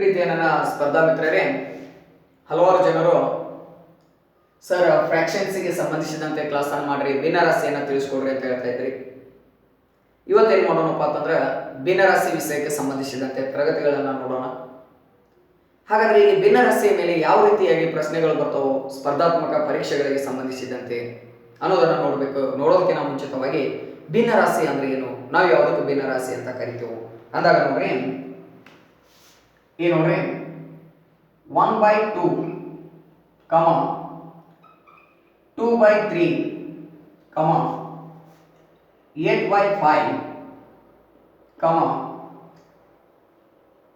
ಪ್ರೀತಿಯ ನನ್ನ ಸ್ಪರ್ಧಾ ಮಿತ್ರರೇ, ಹಲವಾರು ಜನರು, ಸರ್ ಫ್ರ್ಯಾಕ್ಷನ್ಸಿಗೆ ಸಂಬಂಧಿಸಿದಂತೆ ಕ್ಲಾಸ್ ಅನ್ನು ಮಾಡ್ರಿ ಭಿನ್ನರಾಶಿಯನ್ನು ತಿಳಿಸ್ಕೊಡ್ರಿ ಅಂತ ಹೇಳ್ತಾ ಇದ್ರಿ. ಇವತ್ತೇನು ಮಾಡೋಣಪ್ಪ ಅಂತಂದ್ರೆ ಭಿನ್ನರಾಶಿ ವಿಷಯಕ್ಕೆ ಸಂಬಂಧಿಸಿದಂತೆ ಪ್ರಗತಿಗಳನ್ನು ನೋಡೋಣ. ಹಾಗಾದ್ರೆ ಇಲ್ಲಿ ಭಿನ್ನರಾಶಿಯ ಮೇಲೆ ಯಾವ ರೀತಿಯಾಗಿ ಪ್ರಶ್ನೆಗಳು ಬರ್ತಾವೋ, ಸ್ಪರ್ಧಾತ್ಮಕ ಪರೀಕ್ಷೆಗಳಿಗೆ ಸಂಬಂಧಿಸಿದಂತೆ ಅನ್ನೋದನ್ನು ನೋಡಬೇಕು, ನೋಡೋದಕ್ಕಿಂತ ಮುಂಚಿತವಾಗಿ ಭಿನ್ನರಾಶಿ ಅಂದ್ರೆ ಏನು? ನಾವು ಯಾವುದಕ್ಕೂ ಭಿನ್ನರಾಶಿ ಅಂತ ಕರಿತೇವೆ? ಅಂದಾಗ ನೋಡ್ರಿ ಈ ನೋಡ್ರಿ? One by two comma two by three comma eight by five comma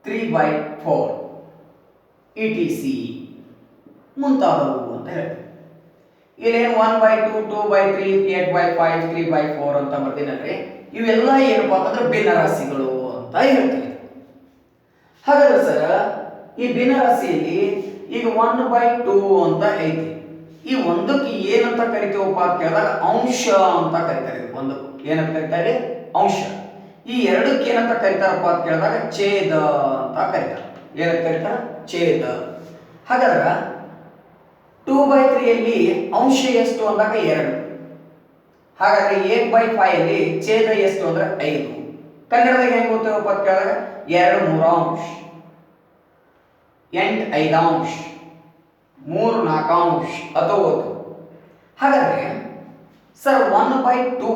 three by four E T C ಮುಂತಾದವು ಅಂತ ಹೇಳ್ತೀವಿ. ಇಲ್ಲೇನು one by two two by three eight by five three by four ಅಂತ ಬರ್ತೀನಲ್ರಿ ಇವೆಲ್ಲ ಏನಪ್ಪಾ ಅಂತಂದ್ರೆ ಭಿನ್ನರಾಶಿಗಳು ಅಂತ ಹೇಳ್ತೀವಿ. ಹಾಗಾದ್ರೆ ಸರ್ ಈ ಭಿನ್ನರಾಶಿಯಲ್ಲಿ ಈಗ ಒನ್ ಬೈ ಟೂ ಅಂತ ಐತಿ. ಈ ಒಂದಕ್ಕೆ ಏನಂತ ಕರಿತೀವಪ್ಪ ಅಂತ ಕೇಳಿದಾಗ ಅಂಶ ಅಂತ ಕರಿತಾರೆ ಒಂದು. ಏನಂತ ಕರಿತಾರೆ ಅಂಶ. ಈ ಎರಡಕ್ಕೆ ಏನಂತ ಕರಿತಾರಪ್ಪ ಅಂತ ಕೇಳಿದಾಗ ಛೇದ ಅಂತ ಕರಿತಾರೆ. ಏನಂತ ಕರಿತಾರ? ಛೇದ. ಹಾಗಾದ್ರೆ ಟೂ ಬೈ ತ್ರೀಯಲ್ಲಿ ಅಂಶ ಎಷ್ಟು ಅಂದಾಗ ಎರಡು. ಹಾಗಾದ್ರೆ ಏಟ್ ಬೈ ಫೈವ್ ಅಲ್ಲಿ ಛೇದ ಎಷ್ಟು ಅಂದ್ರೆ ಐದು. ಕನ್ನಡದಾಗ ಹೆಂಗ್ ಗೊತ್ತಾಗಪ್ಪ ಅಂತ ಕೇಳಿದಾಗ ಎರಡು ಮೂರಾಂಶ. ಎಂಟು ಐದಾಂಶ. ಮೂರು ನಾಲ್ಕಾಂಶ ಅಥವಾ ಹಾಗಾದ್ರೆ ಸರ್ ಒನ್ ಬೈ ಟೂ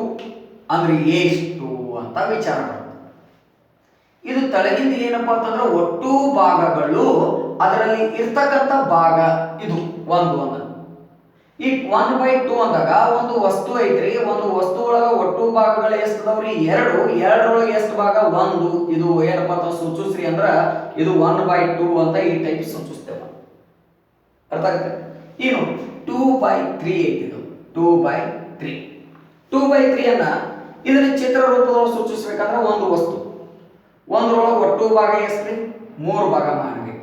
ಅಂದ್ರೆ ಎಷ್ಟು ಅಂತ ವಿಚಾರ ಬರುತ್ತೆ ಇದು ತಳಗಿಂದ ಏನಪ್ಪಾ ಅಂತಂದ್ರೆ ಒಟ್ಟು ಭಾಗಗಳು ಅದರಲ್ಲಿ ಇರ್ತಕ್ಕಂಥ ಭಾಗ ಇದು. ಒಂದು ಒಂದು. ಈ ಒನ್ ಬೈ ಟೂ ಅಂದಾಗ ಒಂದು ವಸ್ತು ಐತ್ರಿ, ಒಂದು ವಸ್ತು ಒಳಗ ಒಟ್ಟು ಭಾಗಗಳು ಎಷ್ಟು ಅದಾವ್ರಿ? ಎರಡು. ಎರಡರೊಳಗೆ ಎಷ್ಟು ಭಾಗ? ಒಂದು. ಇದು ಏನಪ್ಪಾ ಅಂತ ಸೂಚಿಸ್ರಿ ಅಂದ್ರ ಇದು ಒನ್ ಬೈ ಟೂ ಅಂತ ಈ ಟೈಪ್ ಸೂಚಿಸ್ತೇವೆ. ಅರ್ಥ ಆಗುತ್ತೆ? ಏನು ಟೂ ಬೈ ತ್ರೀ ಐತಿ ಇದು. Two by three two by three ಅನ್ನ ಇದನ್ನ ಚಿತ್ರ ರೂಪದೊಳಗೆ ಸೂಚಿಸ್ಬೇಕಂದ್ರೆ ಒಂದು ವಸ್ತು. ಒಂದರೊಳಗೆ ಒಟ್ಟು ಭಾಗ ಎಷ್ಟು ಮೂರು ಭಾಗ ಮಾಡಬೇಕು.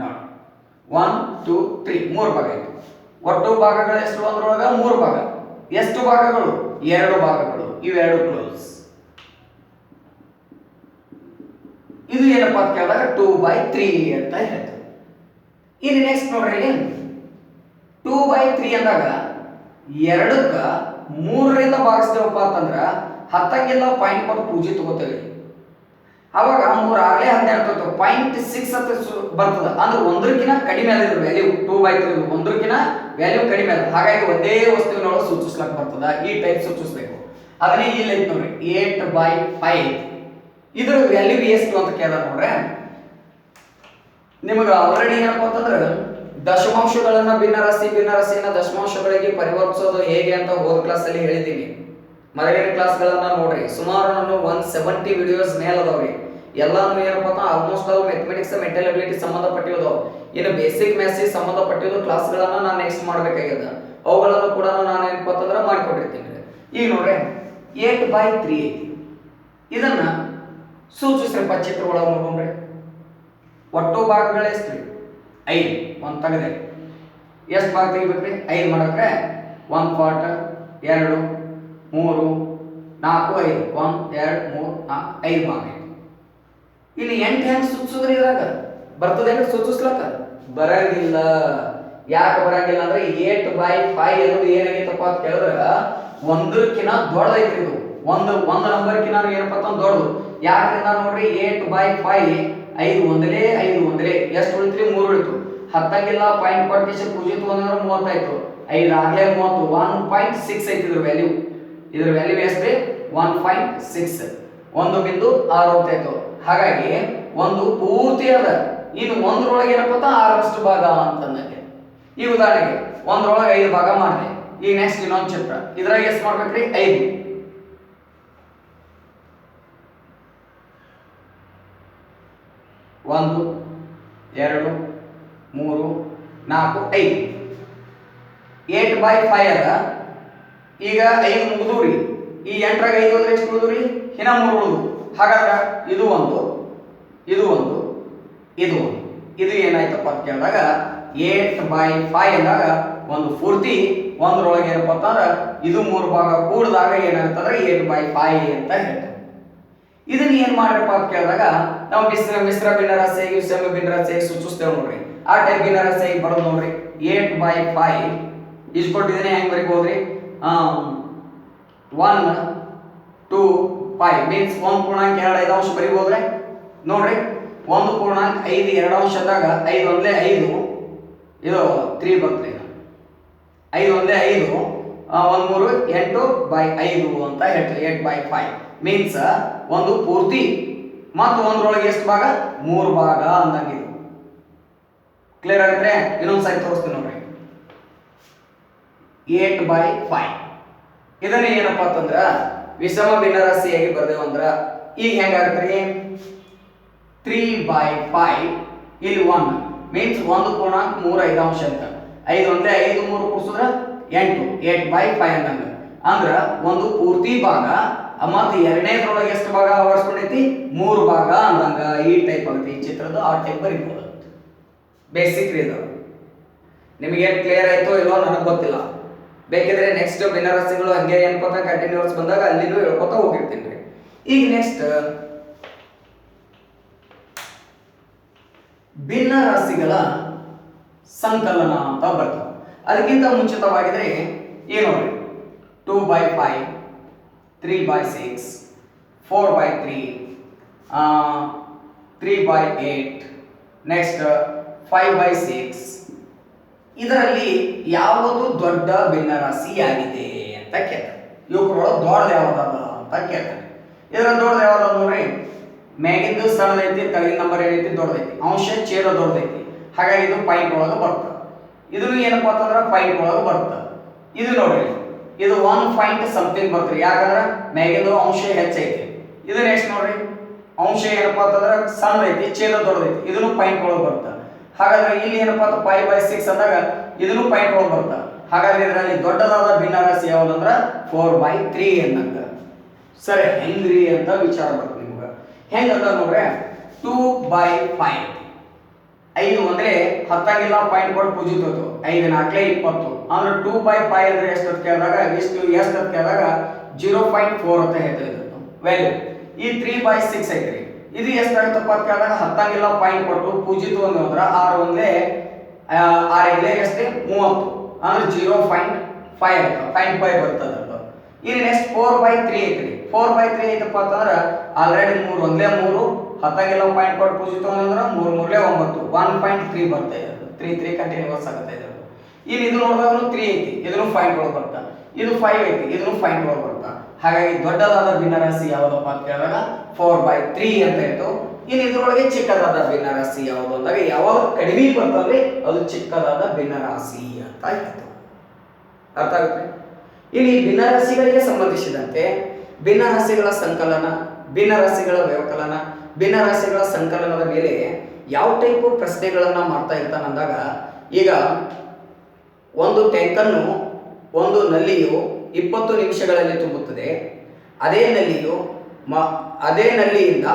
ನೋಡಿ. ಒನ್ ಟೂ ತ್ರೀ ಮೂರು ಭಾಗ ಇತ್ತು ಒಟ್ಟು ಭಾಗಗಳು ಎಷ್ಟು ಅಂದ್ರೊಳಗ? ಮೂರು ಭಾಗ. ಎಷ್ಟು ಭಾಗಗಳು? ಎರಡು ಭಾಗಗಳು. ಇವೆರಡು ಕ್ಲೋಸ್ ಇದು ಏನಪ್ಪಾ ಅಂತ ಕೇಳಿದಾಗ ಟೂ ಬೈ ತ್ರೀ ಅಂತ ಹೇಳ್ತದೆ ಇಲ್ಲಿ ನೆಕ್ಸ್ಟ್ ನೋಡ್ರಿ ಟೂ ಬೈ ತ್ರೀ ಅಂದಾಗ ಎರಡಕ್ಕ ಮೂರರಿಂದ ಭಾಗಿಸ್ತೇವಪ್ಪ ಅಂತಂದ್ರ ಹತ್ತಂಗೆಲ್ಲ ಪಾಯಿಂಟ್ ಕೊಟ್ಟು ಪೂಜೆ ತಗೋತೇವೆ. ಅವಾಗ ಮೂರು ಆಗಲೇ ಹದಿನೆಂಟು ಪಾಯಿಂಟ್ ಸಿಕ್ಸ್ ಅಂತ ಬರ್ತದ. ಅಂದ್ರೆ ಒಂದಕ್ಕಿಂತ ಕಡಿಮೆ ಅದ ವ್ಯಾಲ್ಯೂ ಟೂ ಬೈ ತ್ರೀ ಒಂದಕ್ಕಿಂತ ವ್ಯಾಲ್ಯೂ ಕಡಿಮೆ ಅದ ಹಾಗಾಗಿ ಒಂದೇ ವಸ್ತುವಿನೊಳಗೆ ಸೂಚಿಸ್ಲಕ್ ಬರ್ತದ. ಈ ಟೈಪ್ ಸೂಚಿಸ್ಬೇಕು. ಅದನ್ನೇ ಇಲ್ಲಿ ನೋಡ್ರಿ. ಏಟ್ ಬೈ ಫೈವ್ ಇದ್ರ ವ್ಯಾಲ್ಯೂ ಎಷ್ಟು ಅಂತ ಕೇಳ ನೋಡ್ರೆ. ನಿಮಗೆ ಆಲ್ರೆಡಿ ಏನಪ್ಪ ಅಂತಂದ್ರೆ ದಶಮಾಂಶಗಳನ್ನ ಭಿನ್ನರಾಶಿ, ಭಿನ್ನರಾಶಿಯನ್ನ ದಶಮಾಂಶಗಳಿಗೆ ಪರಿವರ್ತಿಸೋದು ಹೇಗೆ ಅಂತ ಹೋದ ಕ್ಲಾಸಲ್ಲಿ ಹೇಳಿದ್ದೀನಿ. ಮೊದಲಿನ ಕ್ಲಾಸ್ಗಳನ್ನ ನೋಡ್ರಿ. ಸುಮಾರು ನಾನು ಒನ್ ಸೆವೆಂಟಿ ವಿಡಿಯೋಸ್ ಮೇಲೆ ಅದಾವ್ರಿ. ಎಲ್ಲಾನು ಏನಪ್ಪ almost all mathematics mental ability ಸಂಬಂಧಪಟ್ಟಿರೋದು ಇನ್ನು ಬೇಸಿಕ್ ಮ್ಯಾಥ್ಸಿಗೆ ಸಂಬಂಧಪಟ್ಟಿರೋದು ಕ್ಲಾಸ್ಗಳನ್ನ ನಾನು ನೆಕ್ಸ್ಟ್ ಮಾಡಬೇಕಾಗ್ಯದ. ಅವುಗಳನ್ನು ಕೂಡ ನಾನು ಏನಪ್ಪ ಅಂತಂದ್ರೆ ಮಾಡಿಕೊಟ್ಟಿರ್ತೀನಿ ಈಗ ನೋಡ್ರಿ ಏಟ್ ಬೈ ತ್ರೀ ಐತಿ ಇದನ್ನ ಸೂಚಿಸ್ರಪ್ಪ ಚಿತ್ರ ಒಳಗೆ ನೋಡ್ಕೊಂಡ್ರಿ. ಒಟ್ಟು ಭಾಗಗಳೇ ಎಷ್ಟು ಐದು. ಒಂದು ತೆಗೆದೆ ಎಷ್ಟು ಭಾಗ ತೆಗಿಬೇಕ್ರಿ? ಐದು ಮಾಡಕ್ರೆ? ಒಂದು ಪಾರ್ಟ್ ಎರಡು ಮೂರು, ನಾಲ್ಕು, ಐದು. ಒಂದು, ಎರಡು, ಮೂರು, ನಾಲ್ಕು, ಐದು ಐತಿ ಇಲ್ಲಿ ಎಂಟು ಹೆಂಗೆ ಸೂಚಿಸಿದ್ರಿ ಇದ್ರಾಗ? ಬರ್ತದೇನು ಸೂಚಿಸ್ಲಕ್ಕ ಬರಂಗಿಲ್ಲ. ಯಾಕೆ ಬರಂಗಿಲ್ಲ ಅಂದ್ರೆ ಏಟ್ ಬೈ ಫೈವ್ ಅನ್ನೋದು ಏನಾಗೈತಪ್ಪ ಅಂತ ಕೇಳಿದ್ರೆ ಒಂದಕ್ಕಿಂತ ದೊಡ್ಡದೈತ್ರಿ ಇದು. ಒಂದು ಒಂದು ನಂಬರ್ಕಿನ ಏನಪ್ಪ ಅಂತ ದೊಡ್ಡದು. ಯಾಕಂದ್ರೆ ನೋಡ್ರಿ ಏಟ್ ಬೈ ಫೈ ಐದು ಒಂದಲೇ ಐದು ಒಂದಲೇ. ಎಷ್ಟು ಉಳಿತ್ರಿ? ಮೂರು ಉಳಿತು. ಹತ್ತಂಗಿಲ್ಲ ಪಾಯಿಂಟ್ ಕೊಟ್ಟು ಪೂಜೆ ಅಂದ್ರೆ ಮೂವತ್ತಾಯ್ತು. ಐದು ಆಗ್ಲೇ ಮೂವತ್ತು. ಒನ್ ಪಾಯಿಂಟ್ ಸಿಕ್ಸ್ ಐತಿ ಇದ್ರ ವ್ಯಾಲ್ಯೂ ಇದ್ರ ವ್ಯಾಲ್ಯೂ ಎಷ್ಟು ಒನ್ ಪಾಯಿಂಟ್ ಸಿಕ್ಸ್ ಒಂದು ಬಿಂದು ಆರವತ್ತಾಯ್ತು ಹಾಗಾಗಿ ಒಂದು ಪೂರ್ತಿ ಅದ. ಇನ್ನು ಒಂದ್ರೊಳಗೆ ಏನಪ್ಪ ಅಂತ ಆರಷ್ಟು ಭಾಗ ಅಂತಂದಂಗೆ ಈ ಉದಾಹರಣೆಗೆ ಒಂದ್ರೊಳಗೆ ಐದು ಭಾಗ ಮಾಡಿದೆ. ಈ ನೆಕ್ಸ್ಟ್ ಇನ್ನೊಂದು ಚಿತ್ರ ಇದ್ರಾಗ ಎಷ್ಟು ಮಾಡ್ಬೇಕ್ರಿ? ಐದು. ಒಂದು, ಎರಡು, ಮೂರು, ನಾಲ್ಕು, ಐದು. ಏಟ್ ಬೈ ಫೈವ್ ಅದ. ಈಗ ಐದು ರೀ ಈ ಎಂಟರಾಗ ಐದು ಅಂದ್ರೆ ಎಷ್ಟು ರೀ ಹಿನ ಮೂರು ಉಳಿದು ಹಾಗಾದ್ರೆ ಇದು ಒಂದು ಇದು ಒಂದು ಇದು ಒಂದು. ಇದು ಏನಾಯ್ತಪ್ಪ ಅಂತ ಕೇಳಿದಾಗ ಏಟ್ ಬೈ ಫೈವ್ ಅಂದಾಗ ಒಂದು ಪೂರ್ತಿ ಒಂದರೊಳಗೆ ಏನಪ್ಪ ಅಂತಂದ್ರೆ ಇದು ಮೂರು ಭಾಗ ಕೂಡಿದಾಗ ಏನಾಗುತ್ತಂದ್ರೆ ಏಟ್ ಬೈ ಫೈ ಅಂತ ಹೇಳ್ತಾರೆ. ಇದನ್ನ ಏನ್ ಮಾಡ್ರಪ್ಪ ಅಂತ ಕೇಳಿದಾಗ ನಾವು ಮಿಶ್ರ ಮಿಶ್ರ ಸೆಮ್ ಸಮ ಸೇಗಿ ಸೂಚಿಸ್ತೇವೆ ನೋಡ್ರಿ. ಆ ಟೈಪ್ ಭಿನ್ನರಾಶಿಯಾಗಿ ಬರೋದು ನೋಡ್ರಿ. ಏಟ್ ಬೈ ಫೈ ಇಸ್ಕೊಟ್ಟಿದ್ದೀನಿ ಹೆಂಗ್ ಬರಿಬೋದ್ರಿ? ಒನ್ ಟೂ ಫೈವ್ ಮೀನ್ಸ್ ಒಂದು ಪೂರ್ಣಾಂಕ ಎರಡು ಐದು ಅಂಶ ಬರಿಬೋದ್ರೆ? ನೋಡ್ರಿ, ಒಂದು ಪೂರ್ಣಾಂಕ ಐದು, ಎರಡು ಅಂಶದಾಗ ಐದು ಒಂದೇ ಐದು, ಇದು ತ್ರೀ ಬರ್ತದೆ ಐದು ಒಂದೇ ಐದು ಒಂದು ಮೂರು ಎಂಟು ಬೈ ಐದು ಅಂತ ಹೇಳ್ತೀವಿ ಎಂಟು ಬೈ ಫೈವ್ ಮೀನ್ಸ್ ಒಂದು ಪೂರ್ತಿ, ಮತ್ತು ಒಂದರೊಳಗೆ ಎಷ್ಟು ಭಾಗ? ಮೂರು ಭಾಗ ಅಂದಂಗಿದು ಕ್ಲಿಯರ್ ಆಗಿದ್ರೆ ಇನ್ನೊಂದು ಸಾರಿ ತೋರಿಸ್ತೀನಿ ನೋಡ್ರಿ. ಏಟ್ ಬೈ ಫೈವ್ ಇದನ್ನ ಏನಪ್ಪಾ ಅಂತಂದ್ರ ವಿಷಮ ಭಿನ್ನರಾಶಿಯಾಗಿ ಬರ್ದೇವು ಅಂದ್ರ ಈಗ ಹೆಂಗಾಗತ್ರಿ ತ್ರೀ ಬೈ ಫೈವ್ ಇಲ್ಲಿ ಒನ್ ಮೀನ್ಸ್ ಒಂದು ಪೂರ್ಣಾಂಕ ಮೂರು ಐದು ಅಂಶ ಅಂತ. ಐದು ಅಂದ್ರೆ ಐದು, ಮೂರು ಕೂಡಿಸಿದ್ರ ಎಂಟು. ಏಟ್ ಬೈ ಫೈವ್ ಅಂದಂಗ. ಅಂದ್ರ ಒಂದು ಪೂರ್ತಿ ಭಾಗ ಮತ್ತು ಎರಡನೇದ್ರೊಳಗೆ ಎಷ್ಟು ಭಾಗ ಆವರಿಸ್ಕೊಂಡೈತಿ ಮೂರು ಭಾಗ ಅಂದಂಗ ಈ ಟೈಪ್ ಆಗುತ್ತೆ. ಈ ಚಿತ್ರದ ಆ ಟೈಪ್ ಬರಿಬೋದು. ಬೇಸಿಕ್ ರೀ ಇದು. ನಿಮಗೆ ಕ್ಲಿಯರ್ ಆಯ್ತೋ ಇಲ್ಲೋ ನನಗೆ ಗೊತ್ತಿಲ್ಲ. ಬೇಕಿದ್ರೆ ನೆಕ್ಸ್ಟ್ ಭಿನ್ನರಾಶಿಗಳು ಹಂಗೆ ಏನ್ಕೋತ ಕಂಟಿನ್ಯೂಸ್ ಬಂದಾಗ ಅಲ್ಲಿನೂ ಹೇಳ್ಕೊತ ಹೋಗಿರ್ತೀನಿ ರೀ. ಈಗ ನೆಕ್ಸ್ಟ್ ಭಿನ್ನ ರಾಶಿಗಳ ಸಂಕಲನ ಅಂತ ಬರ್ತದೆ. ಅದಕ್ಕಿಂತ ಮುಂಚಿತವಾಗಿದ್ರೆ ಏನು two by five three by six four by three three by eight next five by six ಇದರಲ್ಲಿ ಯಾವುದು ದೊಡ್ಡ ಭಿನ್ನರಾಶಿಯಾಗಿದೆ ಅಂತ ಕೇಳ್ತಾರೆ. ಯುವಕರೊಳಗೆ ದೊಡ್ಡದು ಯಾವ್ದದ ಅಂತ ಕೇಳ್ತಾರೆ. ಇದರ ದೊಡ್ಡದು ಯಾವ್ದು ನೋಡ್ರಿ ಮ್ಯಾಗಿಂದು ಐತಿ ತಳಿ ನಂಬರ್ ಏನೈತಿ ದೊಡ್ಡದೈತಿ. ಅಂಶ ಚೇರ ದೊಡ್ಡದೈತಿ. ಹಾಗಾಗಿ ಇದು ಪೈಪ್ ಒಳಗೆ ಬರ್ತದೆ. ಇದು ಏನಪ್ಪ ಅಂತಂದ್ರೆ ಪೈಪ್ ಒಳಗೆ ಬರ್ತದೆ. ಇದು ನೋಡ್ರಿ ಇದು ಒನ್ ಪಾಯಿಂಟ್ ಸಮಥಿಂಗ್ ಬರ್ತದೆ. ಯಾಕಂದ್ರೆ ಮ್ಯಾಗಿಂದು ಅಂಶ ಹೆಚ್ಚೈತಿ. ಇದು ನೆಕ್ಸ್ಟ್ ನೋಡ್ರಿ ಅಂಶ ಏನಪ್ಪ ಅಂತಂದ್ರೆ ಸಣ್ಣದೈತಿ ಚೇರ ದೊಡ್ಡದೈತಿ. ಇದನ್ನು ಪಾಯಿಂಟ್ ಒಳಗೆ ಬರ್ತದೆ. ಹಾಗಾದ್ರೆ ಇಲ್ಲಿ ಏನಪ್ಪಾ ಅಂತ ಫೈವ್ ಬೈ ಸಿಕ್ಸ್ ಅಂದಾಗ ಇದನ್ನು ಪಾಯಿಂಟ್ ಒಳಗೆ ಬರ್ತದೆ ಹಾಗಾದ್ರೆ ಇದರಲ್ಲಿ ದೊಡ್ಡದಾದ ಭಿನ್ನರಾಶಿ ಯಾವುದಂದ್ರೆ ಫೋರ್ ಬೈ ತ್ರೀ ಅನ್ನಂಗ. ಸರಿ, ಹೆಂಗ್ರಿ ಅಂತ ವಿಚಾರ ಬರ್ತದೆ ನಿಮ್ಗೆ. ಹೆಂಗಂತ ನೋಡ್ರೆ ಟೂ ಬೈ ಫೈವ್ ಐದು ಅಂದ್ರೆ ಹತ್ತಾಗಿಲ್ಲ ಪಾಯಿಂಟ್ ಕೊಟ್ಟು ಪೂಜಿತೋದು ಐದು ನಾಲ್ಕಲೇ ಇಪ್ಪತ್ತು. ಅಂದ್ರೆ ಟೂ ಬೈ ಫೈವ್ ಅಂದ್ರೆ ಎಷ್ಟು ಕೇಳಿದಾಗ, ಎಷ್ಟು ಎಷ್ಟು ಕೇಳಿದಾಗ ಜೀರೋ ಪಾಯಿಂಟ್ ಫೋರ್ ಅಂತ ಹೇಳ್ತಾ ಇದ್ದು ವ್ಯಾಲ್ಯೂ ಈ ತ್ರೀ ಬೈ ಸಿಕ್ಸ್ ಐತ್ರಿ. ಇದು ಎಷ್ಟಾಗುತ್ತಪ್ಪ ಅಂತ ಕೇಳಿದಾಗ ಹತ್ತಂಗಿಲ್ಲ ಪಾಯಿಂಟ್ ಕೊಟ್ಟು ಪೂಜಿತು ಅಂದ್ರೆ ಆರು ಒಂದೇ ಆರು ಇಲ್ಲೇ ಎಷ್ಟೇ? ಮೂವತ್ತು. ಅಂದ್ರೆ ಜೀರೋ ಪಾಯಿಂಟ್ ಫೈವ್ ಆಗುತ್ತೆ ಪಾಯಿಂಟ್ ಫೈವ್ ಬರ್ತದೆ ಇಲ್ಲಿ ನೆಕ್ಸ್ಟ್ ಫೋರ್ ಬೈ ತ್ರೀ ಐತ್ರಿ. ಫೋರ್ ಬೈ ತ್ರೀ ಐತಪ್ಪ ಅಂತಂದ್ರೆ ಆಲ್ರೆಡಿ ಮೂರು ಒಂದೇ ಮೂರು, ಹತ್ತಾಗಿಲ್ಲ ಪಾಯಿಂಟ್ ಕೊಟ್ಟು ಪೂಜಿತ ಅಂದ್ರೆ ಮೂರು, ಮೂರಲೇ ಒಂಬತ್ತು. ಒನ್ ಪಾಯಿಂಟ್ ತ್ರೀ ಬರ್ತಾ ಇದೆ ತ್ರೀ ತ್ರೀ ಕಂಟಿನ್ಯೂಸ್ ಆಗುತ್ತೆ ಇದು ಇಲ್ಲಿ ಇದು ನೋಡಿದಾಗ ತ್ರೀ ಐತಿ. ಇದನ್ನು ಫೈನ್ ಒಳಗೆ ಬರ್ತಾ. ಇದು ಫೈವ್ ಐತಿ. ಇದನ್ನು ಫೈನ್ ಒಳಗೆ ಬರ್ತಾ. ಹಾಗಾಗಿ ದೊಡ್ಡದಾದ ಭಿನ್ನರಾಶಿ ಯಾವುದಪ್ಪ ಅಂತ ಕೇಳಿದಾಗ ಫೋರ್ ಬೈ ತ್ರೀ ಅಂತ ಇತ್ತು. ಇನ್ನು ಇದ್ರೊಳಗೆ ಚಿಕ್ಕದಾದ ಭಿನ್ನರಾಶಿ ಯಾವುದು ಅಂದಾಗ ಯಾವಾಗ ಕಡಿಮೆ ಬರ್ತದೆ ಅದು ಚಿಕ್ಕದಾದ ಭಿನ್ನರಾಶಿ ಅಂತ ಇತ್ತು. ಅರ್ಥ ಆಗುತ್ತೆ? ಇಲ್ಲಿ ಭಿನ್ನರಾಶಿಗಳಿಗೆ ಸಂಬಂಧಿಸಿದಂತೆ ಭಿನ್ನರಾಶಿಗಳ ಸಂಕಲನ ಭಿನ್ನರಾಶಿಗಳ ವ್ಯವಕಲನ ಭಿನ್ನರಾಶಿಗಳ ಸಂಕಲನದ ಮೇಲೆ ಯಾವ ಟೈಪ್ ಪ್ರಶ್ನೆಗಳನ್ನ ಮಾಡ್ತಾ ಇರ್ತಾನಂದಾಗ ಈಗ ಒಂದು ಟ್ಯಾಂಕನ್ನು ಒಂದು ನಲ್ಲಿಯು ಇಪ್ಪತ್ತು ನಿಮಿಷಗಳಲ್ಲಿ ತುಂಬುತ್ತದೆ. ಅದೇ ನಲ್ಲಿಯು ಮ, ಅದೇ ನಲ್ಲಿಯಿಂದ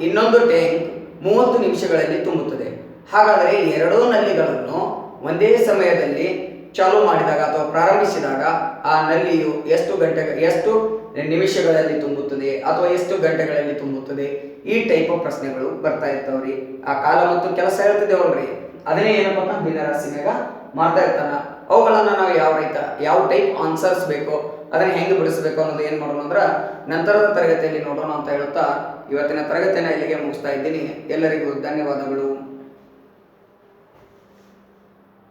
ಇನ್ನೊಂದು ಟ್ಯಾಂಕ್ ಮೂವತ್ತು ನಿಮಿಷಗಳಲ್ಲಿ ತುಂಬುತ್ತದೆ. ಹಾಗಾದರೆ ಎರಡೂ ನಲ್ಲಿಗಳನ್ನು ಒಂದೇ ಸಮಯದಲ್ಲಿ ಚಾಲು ಮಾಡಿದಾಗ ಅಥವಾ ಪ್ರಾರಂಭಿಸಿದಾಗ ಆ ನಲ್ಲಿಯು ಎಷ್ಟು ಗಂಟೆ ಎಷ್ಟು ನಿಮಿಷಗಳಲ್ಲಿ ತುಂಬುತ್ತದೆ ಅಥವಾ ಎಷ್ಟು ಗಂಟೆಗಳಲ್ಲಿ ತುಂಬುತ್ತದೆ? ಈ ಟೈಪ್ ಆಫ್ ಪ್ರಶ್ನೆಗಳು ಬರ್ತಾ ಇರ್ತಾವ್ರಿ. ಆ ಕಾಲ ಮತ್ತು ಕೆಲಸ ಹೇಳ್ತಿದ್ದೇವಲ್ರಿ ಅದನ್ನೇ ಏನಪ್ಪ ಭಿನ್ನರಾಶಿನಾಗ ಮಾಡ್ತಾ ಇರ್ತಾನ. ಅವುಗಳನ್ನ ನಾವು ಯಾವ ರೀತಿ, ಯಾವ ಟೈಪ್ ಆನ್ಸರ್ಸ್ ಬೇಕೋ ಅದನ್ನ ಹೆಂಗೆ ಬಿಡಿಸ್ಬೇಕು ಅನ್ನೋದು ಏನು ಮಾಡೋಣ ಅಂದ್ರೆ ನಂತರದ ತರಗತಿಯಲ್ಲಿ ನೋಡೋಣ ಅಂತ ಹೇಳುತ್ತಾ ಇವತ್ತಿನ ತರಗತಿಯನ್ನು ಇಲ್ಲಿಗೆ ಮುಗಿಸ್ತಾ ಇದ್ದೀನಿ. ಎಲ್ಲರಿಗೂ ಧನ್ಯವಾದಗಳು.